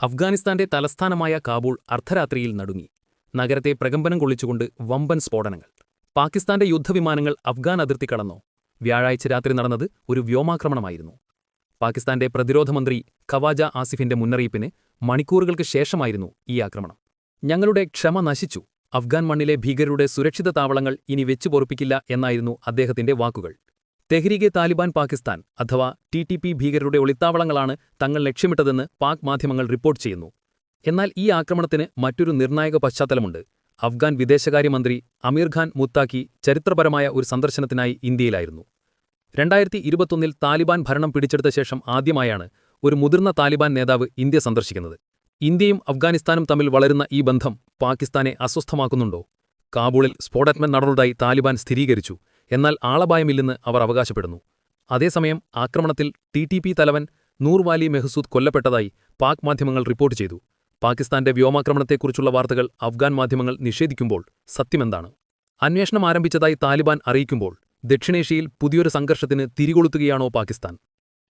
അഫ്ഗാനിസ്ഥാന്റെ തലസ്ഥാനമായ കാബൂൾ അർദ്ധരാത്രിയിൽ നടുങ്ങി. നഗരത്തെ പ്രകമ്പനം കൊള്ളിച്ചുകൊണ്ട് വമ്പൻ സ്ഫോടനങ്ങൾ. പാകിസ്ഥാന്റെ യുദ്ധവിമാനങ്ങൾ അഫ്ഗാൻ അതിർത്തി കടന്നോ. വ്യാഴാഴ്ച രാത്രി നടന്നത് ഒരു വ്യോമാക്രമണമായിരുന്നു. പാകിസ്ഥാന്റെ പ്രതിരോധ മന്ത്രി ഖവാജ ആസിഫിന്റെ മുന്നറിയിപ്പിന് മണിക്കൂറുകൾക്ക് ശേഷമായിരുന്നു ഈ ആക്രമണം. ഞങ്ങളുടെ ക്ഷമ നശിച്ചു. അഫ്ഗാൻ മണ്ണിലെ ഭീകരരുടെ സുരക്ഷിത താവളങ്ങൾ ഇനി വെച്ചുപൊറുപ്പിക്കില്ല എന്നായിരുന്നു അദ്ദേഹത്തിന്റെ വാക്കുകൾ. തെഹ്രീഗെ താലിബാൻ പാകിസ്ഥാൻ അഥവാ ടി ടി പി ഭീകരരുടെ ഒളിത്താവളങ്ങളാണ് തങ്ങൾ ലക്ഷ്യമിട്ടതെന്ന് പാക് മാധ്യമങ്ങൾ റിപ്പോർട്ട് ചെയ്യുന്നു. എന്നാൽ ഈ ആക്രമണത്തിന് മറ്റൊരു നിർണായക പശ്ചാത്തലമുണ്ട്. അഫ്ഗാൻ വിദേശകാര്യമന്ത്രി അമീർ ഖാൻ മുത്താക്കി ചരിത്രപരമായ ഒരു സന്ദർശനത്തിനായി ഇന്ത്യയിലായിരുന്നു. രണ്ടായിരത്തി ഇരുപത്തൊന്നിൽ താലിബാൻ ഭരണം പിടിച്ചെടുത്ത ശേഷം ആദ്യമായാണ് ഒരു മുതിർന്ന താലിബാൻ നേതാവ് ഇന്ത്യ സന്ദർശിക്കുന്നത്. ഇന്ത്യയും അഫ്ഗാനിസ്ഥാനും തമ്മിൽ വളരുന്ന ഈ ബന്ധം പാകിസ്ഥാനെ അസ്വസ്ഥമാക്കുന്നുണ്ടോ? കാബൂളിൽ സ്ഫോടനം നടന്നതായി താലിബാൻ സ്ഥിരീകരിച്ചു. എന്നാൽ ആളപായമില്ലെന്ന് അവർ അവകാശപ്പെടുന്നു. അതേസമയം ആക്രമണത്തിൽ ടി ടി പി തലവൻ നൂർവാലി മെഹ്സൂദ് കൊല്ലപ്പെട്ടതായി പാക് മാധ്യമങ്ങൾ റിപ്പോർട്ട് ചെയ്തു. പാകിസ്ഥാന്റെ വ്യോമാക്രമണത്തെക്കുറിച്ചുള്ള വാർത്തകൾ അഫ്ഗാൻ മാധ്യമങ്ങൾ നിഷേധിക്കുമ്പോൾ സത്യമെന്താണ്? അന്വേഷണം ആരംഭിച്ചതായി താലിബാൻ അറിയിക്കുമ്പോൾ ദക്ഷിണേഷ്യയിൽ പുതിയൊരു സംഘർഷത്തിന് തിരികൊളുത്തുകയാണോ പാകിസ്ഥാൻ?